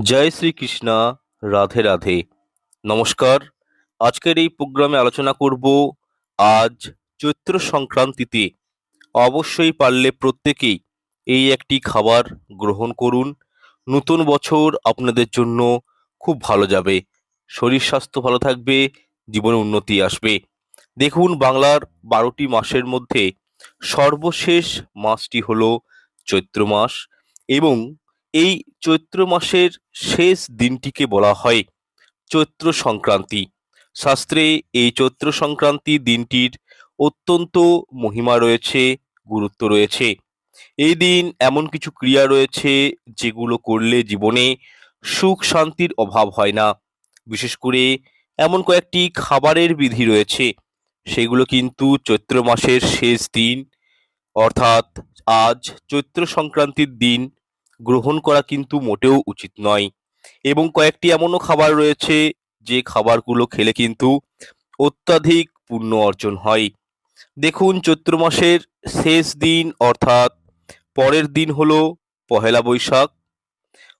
জয় শ্রীকৃষ্ণা রাধে রাধে। নমস্কার। আজকের এই প্রোগ্রামে আলোচনা করব আজ চৈত্র সংক্রান্তিতে। অবশ্যই পারলে প্রত্যেকেই এই একটি খাবার গ্রহণ করুন। নতুন বছর আপনাদের জন্য খুব ভালো যাবে। শরীর স্বাস্থ্য ভালো থাকবে, জীবনে উন্নতি আসবে। দেখুন, বাংলার বারোটি মাসের মধ্যে সর্বশেষ মাসটি হলো চৈত্র মাস এবং এই চৈত্র মাসের শেষ দিনটিকে বলা হয় চৈত্র সংক্রান্তি। শাস্ত্রে এই চৈত্র সংক্রান্তি দিনটির অত্যন্ত মহিমা রয়েছে, গুরুত্ব রয়েছে। এই দিন এমন কিছু ক্রিয়া রয়েছে যেগুলো করলে জীবনে সুখ শান্তির অভাব হয় না। বিশেষ করে এমন কয়েকটি খাবারের বিধি রয়েছে, সেগুলো কিন্তু চৈত্র মাসের শেষ দিন, অর্থাৎ আজ চৈত্র সংক্রান্তির দিন গ্রহণ করা কিন্তু মোটেও উচিত নয়। এবং কয়েকটি এমনও খাবার রয়েছে, যে খাবারগুলো খেলে কিন্তু অত্যাধিক পুণ্য অর্জন হয়। দেখুন, চৈত্র মাসের শেষ দিন অর্থাৎ পরের দিন হলো পহেলা বৈশাখ।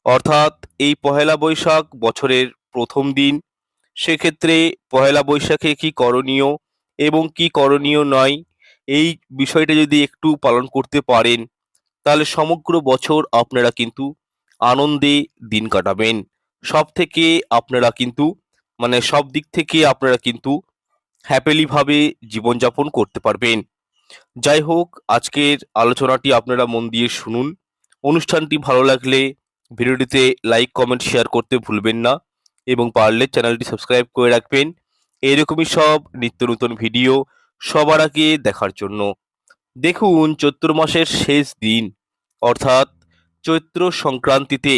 অর্থাৎ এই পহেলা বৈশাখ বছরের প্রথম দিন। সেক্ষেত্রে পহেলা বৈশাখে কি করণীয় এবং কি করণীয় নয়, এই বিষয়টা যদি একটু পালন করতে পারেন তাহলে সমগ্র বছর আপনারা কিন্তু আনন্দে দিন কাটাবেন। সব থেকে আপনারা কিন্তু মানে সব দিক থেকে আপনারা কিন্তু হ্যাপিলি ভাবে জীবনযাপন করতে পারবেন। যাই হোক, আজকের আলোচনাটি আপনারা মন দিয়ে শুনুন। অনুষ্ঠানটি ভালো লাগলে ভিডিওটিতে লাইক কমেন্ট শেয়ার করতে ভুলবেন না এবং পারলে চ্যানেলটি সাবস্ক্রাইব করে রাখবেন। এরকমই সব নিত্য নতুন ভিডিও সবার আগে দেখার জন্য। দেখুন চৈত্র মাসের শেষ দিন, অর্থাৎ চৈত্র সংক্রান্তিতে।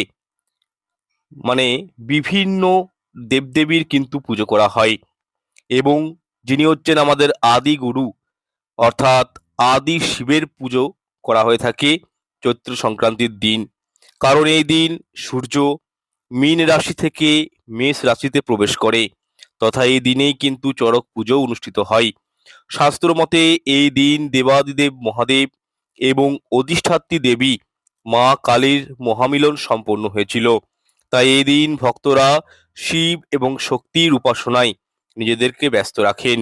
মানে বিভিন্ন দেবদেবীর কিন্তু পুজো করা হয় এবং যিনি হচ্ছেন আমাদের আদি গুরু, অর্থাৎ আদি শিবের পুজো করা হয়ে থাকে চৈত্র সংক্রান্তির দিন। কারণ এই দিন সূর্য মীন রাশি থেকে মেষ রাশিতে প্রবেশ করে, তথা এই দিনেই কিন্তু চড়ক পুজো অনুষ্ঠিত হয়। শাস্ত্র মতে এই দিন দেবাদিদেব মহাদেব এবং অধিষ্ঠাত্রী দেবী মা কালীর মহামিলন সম্পন্ন হয়েছিল। তাই এই দিন ভক্তরা শিব এবং শক্তির উপাসনায় নিজেদেরকে ব্যস্ত রাখেন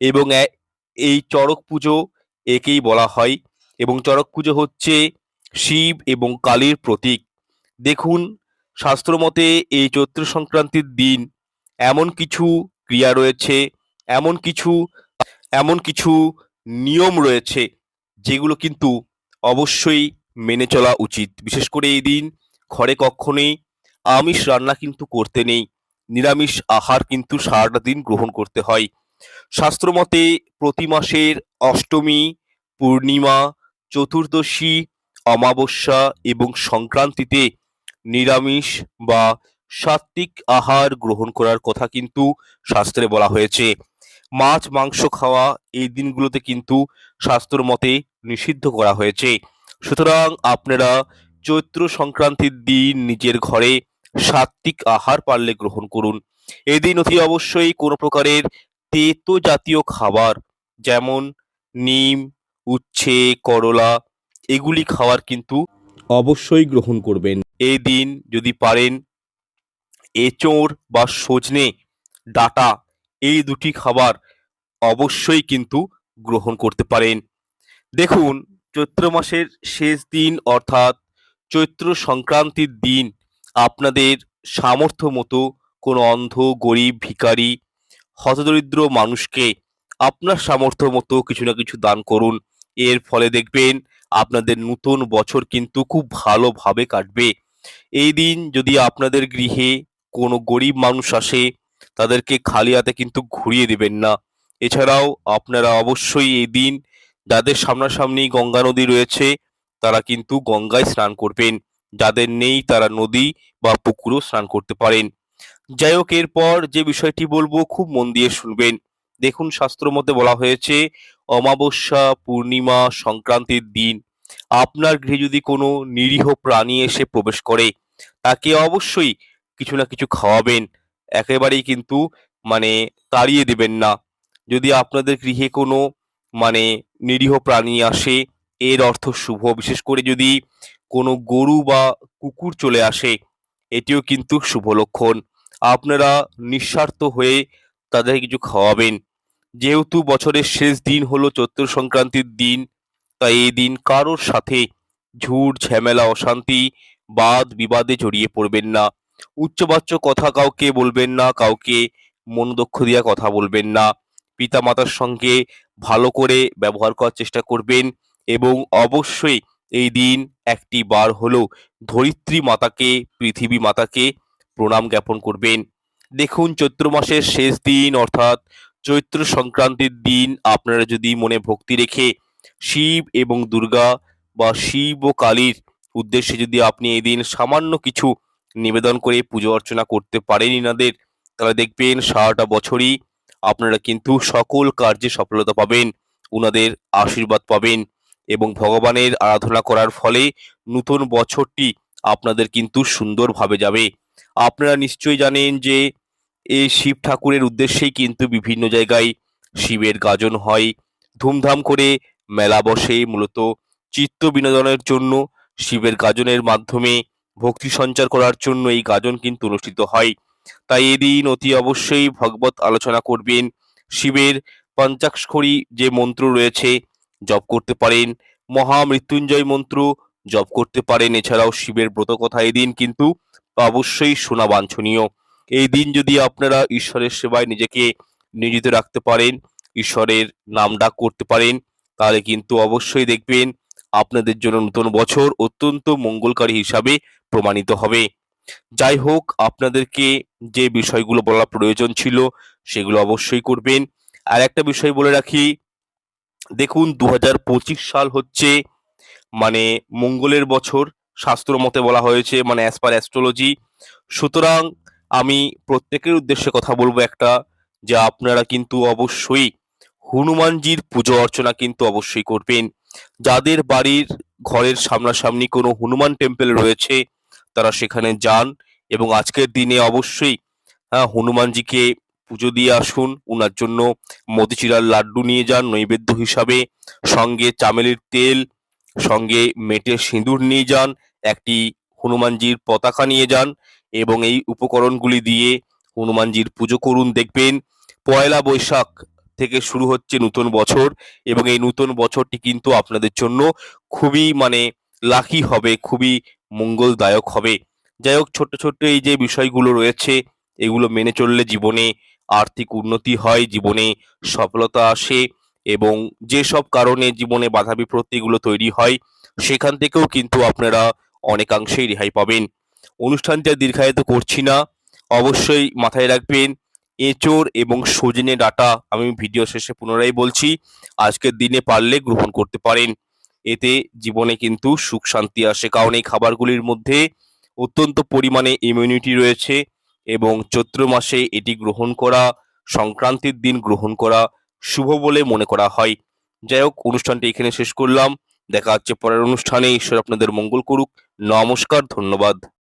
এবং এই চড়ক পুজো একেই বলা হয় এবং চড়ক পুজো হচ্ছে শিব এবং কালীর প্রতীক। দেখুন শাস্ত্রমতে এই চৈত্র সংক্রান্তির দিন এমন কিছু ক্রিয়া রয়েছে, এমন কিছু এমন কিছু নিয়ম রয়েছে যেগুলো কিন্তু অবশ্যই মেনে চলা উচিত। বিশেষ করে এই দিন ঘরে কখনোই আমিষ রান্না কিন্তু করতে নেই। নিরামিষ আহার কিন্তু সারাটা দিন গ্রহণ করতে হয়। শাস্ত্রমতে প্রতি মাসের অষ্টমী, পূর্ণিমা, চতুর্দশী, অমাবস্যা এবং সংক্রান্তিতে নিরামিষ বা সাত্ত্বিক আহার গ্রহণ করার কথা কিন্তু শাস্ত্রে বলা হয়েছে। মাছ, মাংস খাওয়া এই দিনগুলোতে কিন্তু শাস্ত্র মতে নিষিদ্ধ করা হয়েছে। সুতরাং আপনারা চৈত্র সংক্রান্তির দিন নিজের ঘরে সাত্ত্বিক আহার পারলে গ্রহণ করুন। এদিন অতি অবশ্যই কোনো প্রকারের তেতো জাতীয় খাবার যেমন নিম, উচ্ছে, করলা এগুলি খাওয়ার কিন্তু অবশ্যই গ্রহণ করবেন। এই দিন যদি পারেন এঁচোড় বা সজনে, ডাঁটা এই দুটি খাবার অবশ্যই কিন্তু গ্রহণ করতে পারেন। দেখুন, চৈত্র মাসের শেষ দিন অর্থাৎ চৈত্র সংক্রান্তির দিন আপনাদের সামর্থ্য মতো কোনো অন্ধ, গরিব, ভিখারি, হতদরিদ্র মানুষকে আপনার সামর্থ্য মতো কিছু না কিছু দান করুন। এর ফলে দেখবেন আপনাদের নতুন বছর কিন্তু খুব ভালোভাবে কাটবে। এই দিন যদি আপনাদের গৃহে কোনো গরিব মানুষ আসে, তাদেরকে খালি হাতে কিন্তু ঘুরিয়ে দেবেন না। এছাড়াও আপনারা অবশ্যই এই দিন যাদের সামনাসামনি গঙ্গা নদী রয়েছে, তারা কিন্তু গঙ্গায় স্নান করবেন। যাদের নেই, তারা নদী বা পুকুরও স্নান করতে পারেন। যাই হোক, এরপর যে বিষয়টি বলব, খুব মন দিয়ে শুনবেন। দেখুন, শাস্ত্র মধ্যে বলা হয়েছে, অমাবস্যা, পূর্ণিমা সংক্রান্তির দিন। আপনার গৃহে যদি কোনো নিরীহ প্রাণী এসে প্রবেশ করে, তাকে অবশ্যই কিছু না কিছু খাওয়াবেন। একেবারেই কিন্তু মানে তাড়িয়ে দেবেন না। যদি আপনাদের গৃহে কোনো মানে নিরীহ প্রাণী আসে, এর অর্থ শুভ। বিশেষ করে যদি কোনো গরু বা কুকুর চলে আসে, এটিও কিন্তু শুভ লক্ষণ। আপনারা নিঃস্বার্থ হয়ে তাদের কিছু খাওয়াবেন। যেহেতু বছরের শেষ দিন হলো চৈত্র সংক্রান্তির দিন, তাই এই দিন কারোর সাথে ঝুট, ঝামেলা, অশান্তি, বাদ, বিবাদে জড়িয়ে পড়বেন না। উচ্চবাচ্য কথা কাউকে বলবেন না, কাউকে মনোদক্ষ দিয়া কথা বলবেন না। পিতামাতার সঙ্গে ভালো করে ব্যবহার করার চেষ্টা করবেন এবং অবশ্যই এই দিন একটি বার হলেও ধরিত্রী মাতাকে, পৃথিবী মাতাকে প্রণাম জ্ঞাপন করবেন। দেখুন চৈত্র মাসের শেষ দিন অর্থাৎ চৈত্র সংক্রান্তির দিন আপনারা যদি মনে ভক্তি রেখে শিব এবং দুর্গা বা শিব ও কালীর উদ্দেশ্যে যদি আপনি এই দিন সামান্য কিছু নিবেদন করে পুজো অর্চনা করতে পারেন ইনাদের, তাহলে দেখবেন সারাটা বছরই আপনারা কিন্তু সকল কার্যে সফলতা পাবেন, উনাদের আশীর্বাদ পাবেন এবং ভগবানের আরাধনা করার ফলে নতুন বছরটি আপনাদের কিন্তু সুন্দরভাবে যাবে। আপনারা নিশ্চয়ই জানেন যে এই শিব ঠাকুরের উদ্দেশ্যেই কিন্তু বিভিন্ন জায়গায় শিবের গাজন হয়। ধুমধাম করে মেলা বসে, মূলত চিত্ত বিনোদনের জন্য, শিবের গাজনের মাধ্যমে, ভক্তি সঞ্চার করার জন্য এই গাজন কিন্তু অনুষ্ঠিত হয়। তাই এদিন অতি অবশ্যই ভগবত আলোচনা করবেন। শিবের পঞ্চাক্ষরী যে মন্ত্র রয়েছে, জপ করতে পারেন। মহামৃত্যুঞ্জয় মন্ত্র জপ করতে পারেন। এছাড়াও শিবের ব্রত কথা এদিন কিন্তু অবশ্যই শোনা বাঞ্ছনীয়। এই দিন যদি আপনারা ঈশ্বরের সেবায় নিজেকে নিয়োজিত রাখতে পারেন, ঈশ্বরের নাম ডাক করতে পারেন, তাহলে কিন্তু অবশ্যই দেখবেন আপনাদের জন্য নতুন বছর অত্যন্ত মঙ্গলকারী হিসাবে প্রমাণিত হবে। যাই হোক, আপনাদেরকে যে বিষয়গুলো বলা প্রয়োজন ছিল, সেগুলো অবশ্যই করবেন। আর একটা বিষয় বলে রাখি, দেখুন দু হাজার পঁচিশ সাল হচ্ছে মানে মঙ্গলের বছর, শাস্ত্র মতে বলা হয়েছে মানে অ্যাজ পার অ্যাস্ট্রোলজি সুতরাং আমি প্রত্যেকের উদ্দেশ্যে কথা বলব একটা, যে আপনারা কিন্তু অবশ্যই হনুমানজির পুজো অর্চনা কিন্তু অবশ্যই করবেন। যাদের বাড়ির ঘরের সামনাসামনি কোনো হনুমান টেম্পল রয়েছে তারা সেখানে যান এবং আজকের দিনে অবশ্যই হ্যাঁ হনুমানজিকে পুজো দিয়ে আসুন। ওনার জন্য মতিচিরার লাড্ডু নিয়ে যান, নৈবেদ্য হিসাবে। সঙ্গে চামেলির তেল, সঙ্গে মেটে সিঁদুর নিয়ে যান, একটি হনুমানজির পতাকা নিয়ে যান এবং এই উপকরণগুলি দিয়ে হনুমানজির পুজো করুন। দেখবেন পয়লা বৈশাখ থেকে শুরু হচ্ছে নতুন বছর এবং এই নতুন বছরটি কিন্তু আপনাদের জন্য খুবই মানে লাকি হবে, খুবই মঙ্গলদায়ক হবে। যাই হোক, ছোট্ট ছোট্ট এই যে বিষয়গুলো রয়েছে, এগুলো মেনে চললে জীবনে আর্থিক উন্নতি হয়, জীবনে সফলতা আসে এবং যেসব কারণে জীবনে বাধা বিপত্তিগুলো তৈরি হয়, সেখান থেকেও কিন্তু আপনারা অনেকাংশেই রেহাই পাবেন। অনুষ্ঠানটি দীর্ঘায়িত করছি না, অবশ্যই মাথায় রাখবেন, এঁচোড় এবং সজনে ডাটা আমি ভিডিও শেষে পুনরায় বলছি, আজকের দিনে পারলে গ্রহণ করতে পারেন। এতে জীবনে কিন্তু সুখ শান্তি আসে। কারণ এই খাবারগুলির মধ্যে অত্যন্ত পরিমাণে ইমিউনিটি রয়েছে এবং চৈত্র মাসে এটি গ্রহণ করা, সংক্রান্তির দিন গ্রহণ করা শুভ বলে মনে করা হয়। যাই হোক, অনুষ্ঠানটি এখানে শেষ করলাম। দেখা হচ্ছে পরের অনুষ্ঠানে। ঈশ্বর আপনাদের মঙ্গল করুক। নমস্কার, ধন্যবাদ।